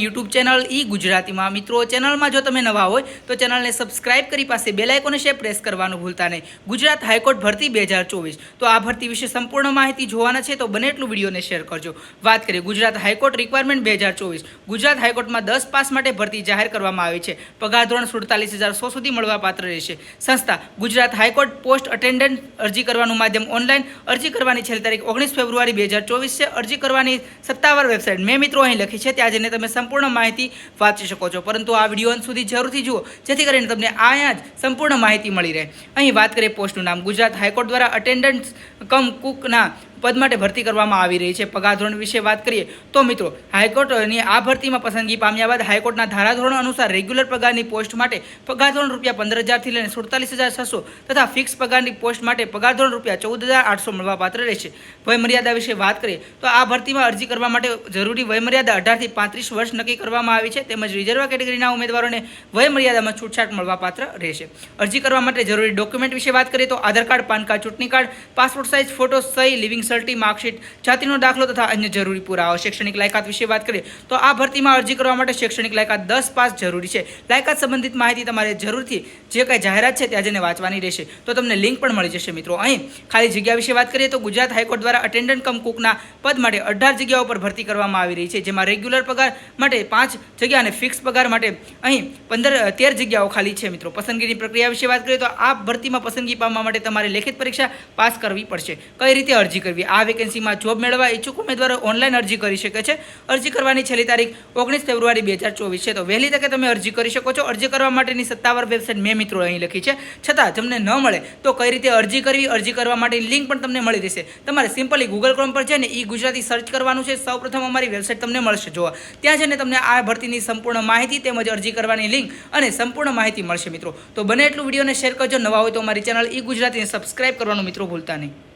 YouTube channel ઈ ગુજરાતીમાં. મિત્રો, ચેનલમાં જો તમે નવા હોય, તો ચેનલને સબસ્ક્રાઇબ કરી પાસે બેલ આઇકોન છે, પ્રેસ કરવાનું ભૂલતા નહીં. ગુજરાત હાઈકોર્ટ ભરતી બે હજાર ચોવીસ. તો આ ભરતી વિશે સંપૂર્ણ માહિતી જોવાના છે, તો બને એટલું વિડીયોને શેર કરજો. વાત કરીએ ગુજરાત હાઈકોર્ટ રિક્વાયરમેન્ટ બે હજાર ચોવીસ. ગુજરાત હાઈકોર્ટમાં દસ પાસ માટે ભરતી જાહેર કરવામાં આવી છે. પગાર ધોરણ સુડતાલીસ હજાર સો સુધી મળવા પાત્ર રહેશે. સંસ્થા, ગુજરાત હાઈકોર્ટ પોસ્ટ અટેન્ડન્ટ અરજી કરવાનું માધ્યમ ઓનલાઈન અરજી કરવાની છેલ્લી તારીખ ઓગણીસ ફેબ્રુઆરી બે હજાર ચોવીસ છે. અરજી કરવાની સત્તાવાર વેબસાઇટ. મેં મિત્રો અહીં લખી છે, ત્યાં જઈને તમે સંપૂર્ણ માહિતી વાંચી શકો છો. પરંતુ આ વીડિયો અંત સુધી જરૂરથી જુઓ, જેથી કરીને તમને અહીંયા જ સંપૂર્ણ માહિતી મળી રહે. અહીં વાત કરીએ પોસ્ટનું નામ. ગુજરાત હાઈકોર્ટ દ્વારા અટેન્ડન્ટ કમ કુકના પદ માટે ભરતી કરવામાં આવી રહી છે. પગાર ધોરણ વિશે વાત કરીએ તો મિત્રો, હાઈકોર્ટની આ ભરતીમાં પસંદગી પામ્યા બાદ હાઈકોર્ટના ધારાધોરણ અનુસાર રેગ્યુલર પગારની પોસ્ટ માટે પગાર ધોરણ રૂપિયા પંદર હજારથી લઈને સુડતાલીસ હજાર છસો તથા ફિક્સ પગારની પોસ્ટ માટે પગાર ધોરણ રૂપિયા ચૌદ હજાર આઠસો મળવાપાત્ર રહેશે. વયમર્યાદા વિશે વાત કરીએ તો આ ભરતીમાં અરજી કરવા માટે જરૂરી વયમર્યાદા અઢારથી પાંત્રીસ વર્ષ નક્કી કરવામાં આવી છે. તેમજ રિઝર્વ કેટેગરીના ઉમેદવારોને વયમર્યાદામાં છૂટછાટ મળવાપાત્ર રહેશે. અરજી કરવા માટે જરૂરી ડોક્યુમેન્ટ વિશે વાત કરીએ તો આધાર કાર્ડ, પાન કાર્ડ, ચૂંટણી કાર્ડ, પાસપોર્ટ સાઇઝ, ફોટો, સહી, લિવિંગ સર્ટી માર્કશીટ, જાતિનો દાખલો તથા અન્ય જરૂરી પુરાવા શૈક્ષણિક લાયકાત વિશે વાત કરીએ, તો આ ભરતીમાં અરજી કરવા માટે શૈક્ષણિક લાયકાત દસ પાસ જરૂરી છે. લાયકાત સંબંધિત માહિતી તમારે જરૂરથી જે કાંઈ જાહેરાત છે ત્યાં જઈને વાંચવાની રહેશે. તો તમને લિંક પણ મળી જશે મિત્રો. અહીં ખાલી જગ્યા વિશે વાત કરીએ તો ગુજરાત હાઈકોર્ટ દ્વારા અટેન્ડન્ટ કમ કુકના પદ માટે અઢાર જગ્યાઓ પર ભરતી કરવામાં આવી રહી છે, જેમાં રેગ્યુલર પગાર માટે પાંચ જગ્યા અને ફિક્સ પગાર માટે અહીં પંદર તેર જગ્યાઓ ખાલી છે મિત્રો. પસંદગીની પ્રક્રિયા વિશે વાત કરીએ તો આ ભરતીમાં પસંદગી પામવા માટે તમારે લેખિત પરીક્ષા પાસ કરવી પડશે. કઈ રીતે અરજી કરવી? આ વેકેન્સીમાં જોબ મેળવવા ઈચ્છુક ઉમેદવારો ઓનલાઈન અરજી કરી શકે છે. અરજી કરવાની છેલ્લી તારીખ ઓગણીસ ફેબ્રુઆરી બે હજાર ચોવીસ છે. તો વહેલી તકે તમે અરજી કરી શકો છો. અરજી કરવા માટેની સત્તાવાર વેબસાઇટ મેં મિત્રો અહીં લખી છે. છતાં તમને ન મળે તો કઈ રીતે અરજી કરવી, અરજી કરવા માટેની લિંક પણ તમને મળી રહેશે. તમારે સિમ્પલી ગૂગલ ક્રોમ પર જઈને ઈ ગુજરાતી સર્ચ કરવાનું છે. સૌપ્રથમ અમારી વેબસાઇટ તમને મળશે. જોવા ત્યાં જઈને તમને આ ભરતીની સંપૂર્ણ માહિતી તેમજ અરજી કરવાની લિંક અને સંપૂર્ણ માહિતી મળશે મિત્રો. તો બને એટલું વિડીયોને શેર કરજો. નવા હોય તો અમારી ચેનલ ઈ ગુજરાતીને સબસ્ક્રાઇબ કરવાનું મિત્રો ભૂલતા નહીં.